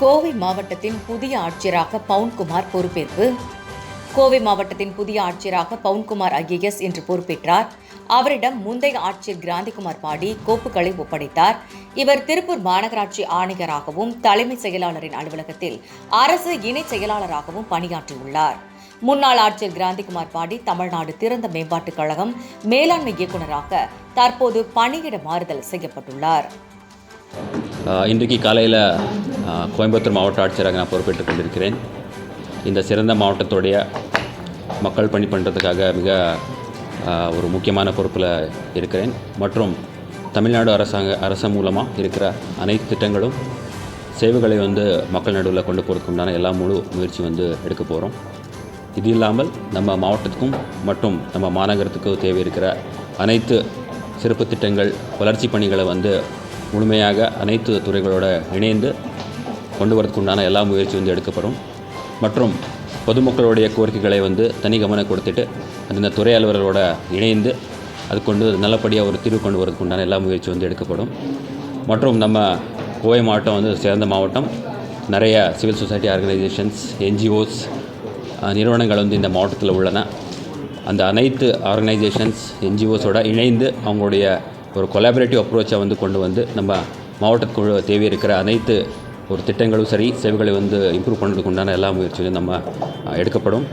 கோவை மாவட்டத்தின் புதிய ஆட்சியராக பவுன்குமார் பொறுப்பேற்பு. கோவை மாவட்டத்தின் புதிய ஆட்சியராக பவுன்குமார் ஐஏஎஸ் இன்று பொறுப்பேற்றார். அவரிடம் முந்தைய ஆட்சியர் கிராந்திகுமார் பாடி கோப்புகளை ஒப்படைத்தார். இவர் திருப்பூர் மாநகராட்சி ஆணையராகவும் தலைமை செயலாளரின் அலுவலகத்தில் அரசு இணை செயலாளராகவும் பணியாற்றியுள்ளார். முன்னாள் ஆட்சியர் கிராந்திகுமார் பாடி தமிழ்நாடு திறந்த மேம்பாட்டுக் கழகம் மேலாண்மை இயக்குநராக தற்போது பணியிட மாறுதல் செய்யப்பட்டுள்ளார். இன்றைக்கு காலையில் கோயம்புத்தூர் மாவட்ட ஆட்சியராக நான் பொறுப்பேற்றுக் கொண்டிருக்கிறேன். இந்த சிறந்த மாவட்டத்துடைய மக்கள் பணி பண்ணுறதுக்காக மிக ஒரு முக்கியமான பொறுப்பில் இருக்கிறேன். மற்றும் தமிழ்நாடு அரசாங்க அரசு மூலமாக இருக்கிற அனைத்து திட்டங்களும் சேவைகளை வந்து மக்கள் நடுவில் கொண்டு போகிறதுக்குண்டான எல்லா முழு முயற்சி வந்து எடுக்க போகிறோம் இது இல்லாமல் நம்ம மாவட்டத்துக்கும் மற்றும் நம்ம மாநகரத்துக்கும் தேவை இருக்கிற அனைத்து சிறப்பு திட்டங்கள் வளர்ச்சி பணிகளை வந்து முழுமையாக அனைத்து துறைகளோடு இணைந்து கொண்டு வரதுக்கு உண்டான எல்லா முயற்சி வந்து எடுக்கப்படும். மற்றும் பொதுமக்களுடைய கோரிக்கைகளை வந்து தனி கவனம் கொடுத்துட்டு அந்தந்த துறை அலுவலர்களோட இணைந்து அது கொண்டு நல்லபடியாக ஒரு தீர்வு கொண்டு வரதுக்கு உண்டான எல்லா முயற்சி வந்து எடுக்கப்படும். மற்றும் நம்ம கோவை மாவட்டம் வந்து சிறந்த மாவட்டம். நிறைய சிவில் சொசைட்டி ஆர்கனைசேஷன்ஸ் என்ஜிஓஸ் நிறுவனங்கள் வந்து இந்த மாவட்டத்தில் உள்ளன. அந்த அனைத்து ஆர்கனைசேஷன்ஸ் என்ஜிஓஸோட இணைந்து அவங்களுடைய ஒரு கொலாபரேட்டிவ் அப்ரோச்சை வந்து கொண்டு வந்து நம்ம மாவட்டத்துக்குள்ள தேவை இருக்கிற அனைத்து ஒரு திட்டங்களும் சரி சேவைகளை வந்து இம்ப்ரூவ் பண்ணுறதுக்கு உண்டான எல்லா முயற்சிகளும் நம்ம எடுக்கப்படும்.